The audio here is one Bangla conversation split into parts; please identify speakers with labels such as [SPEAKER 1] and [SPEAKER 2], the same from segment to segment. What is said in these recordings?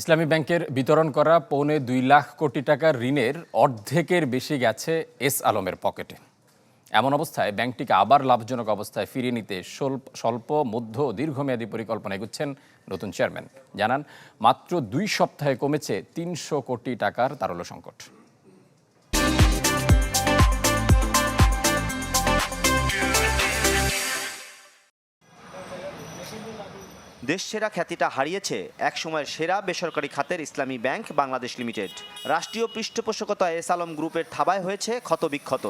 [SPEAKER 1] ইসলামী ব্যাংকের বিতরণ করা পৌনে দুই লাখ কোটি টাকার ঋণের অর্ধেকের বেশি গেছে এস আলমের পকেটে। এমন অবস্থায় ব্যাংকটিকে আবার লাভজনক অবস্থায় ফিরিয়ে নিতে স্বল্প মধ্য ও দীর্ঘমেয়াদী পরিকল্পনা এগুচ্ছেন নতুন চেয়ারম্যান। জানান, মাত্র দুই সপ্তাহে কমেছে তিনশো কোটি টাকার তারল্য সংকট।
[SPEAKER 2] দেশসেরা খ্যাতিটা হারিয়েছে একসময়ের সেরা বেসরকারি খাতের ইসলামী ব্যাংক বাংলাদেশ লিমিটেড। রাষ্ট্রীয় পৃষ্ঠপোষকতা এস আলম গ্রুপের থাবায় হয়েছে ক্ষতবিক্ষত।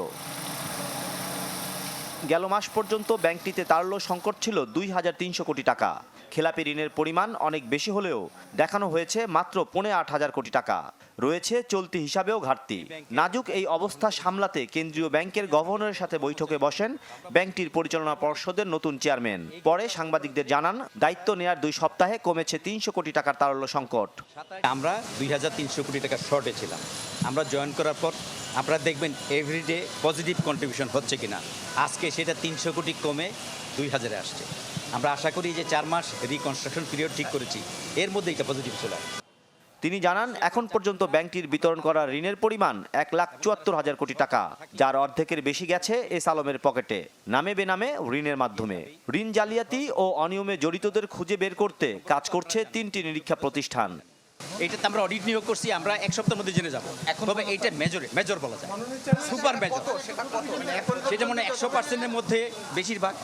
[SPEAKER 2] গেল মাস পর্যন্ত ব্যাংকটিতে তারল্য সংকট ছিল দুই হাজার তিনশো কোটি টাকা। খেলাপি ঋণের পরিমাণ অনেক বেশি হলেও দেখানো হয়েছে মাত্র পৌনে আট হাজার কোটি টাকা। রয়েছে চলতি হিসাবেও ঘাটতি। নাজুক এই অবস্থা সামলাতে কেন্দ্রীয় ব্যাংকের গভর্নরের সাথে বৈঠকে বসেন ব্যাংকটির পরিচালনা পর্ষদের নতুন চেয়ারম্যান। পরে সাংবাদিকদের জানান, দায়িত্ব নেয়ার দুই সপ্তাহে কমেছে তিনশো কোটি টাকার তারল্য সংকট।
[SPEAKER 3] আমরা দুই হাজার তিনশো কোটি টাকা শর্টে ছিলাম। আমরা জয়েন করার পর আপনারা দেখবেন এভরিডে পজিটিভ কন্ট্রিবিউশন হচ্ছে কিনা। আজকে সেটা তিনশো কোটি কমে দুই হাজারে আসছে। আমরা আশা করি যে চার মাস রিকনস্ট্রাকশন পিরিয়ড ঠিক করেছি এর মধ্যে এটা পজিটিভ চলে
[SPEAKER 2] তিনি জানান এখন পর্যন্ত ব্যাংকটির বিতরণ করা ঋণের পরিমাণ এক লাখ চুয়াত্তর হাজার কোটি টাকা যার অর্ধেকের বেশি গেছে এস আলমের পকেটে নামে বেনামে ঋণের মাধ্যমে। ঋণ জালিয়াতি ও অনিয়মে জড়িতদের খুঁজে বের করতে কাজ করছে তিনটি নিরীক্ষা প্রতিষ্ঠান।
[SPEAKER 3] এইটাতে আমরা অডিট নিয়োগ করছি আমরা এক সপ্তাহের মধ্যে জেনে যাব। এখন তবে এইটা মেজর মেজর বলা যায়। সুপার মেজর সেটা মনে একশো পার্সেন্টের মধ্যে বেশিরভাগ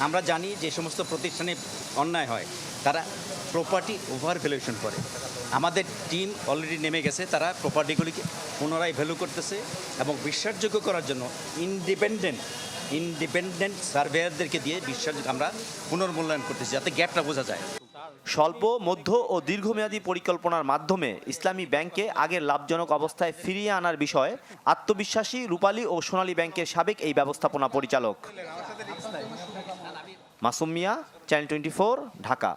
[SPEAKER 3] আমরা জানি যে সমস্ত প্রতিষ্ঠানে অন্যায় হয়। তারা প্রপার্টি ওভার ভ্যালুয়েশন করে। আমাদের টিম অলরেডি নেমে গেছে। তারা প্রপার্টিগুলিকে পুনরায় ভ্যালু করতেছে এবং বিশ্বাসযোগ্য করার জন্য ইন্ডিপেন্ডেন্ট ইন্ডিপেন্ডেন্ট সার্ভেয়ারদেরকে দিয়ে বিশ্বাস আমরা পুনর্মূল্যায়ন করতেছি, যাতে গ্যাপটা বোঝা যায়।
[SPEAKER 2] স্বল্প, মধ্য ও দীর্ঘমেয়াদী পরিকল্পনার মাধ্যমে ইসলামী ব্যাংকে আগের লাভজনক অবস্থায় ফিরিয়ে আনার বিষয়ে আত্মবিশ্বাসী রূপালী ও সোনালী ব্যাংকের সাবেক এই ব্যবস্থাপনা পরিচালক। Masum Mia channel twenty Dhaka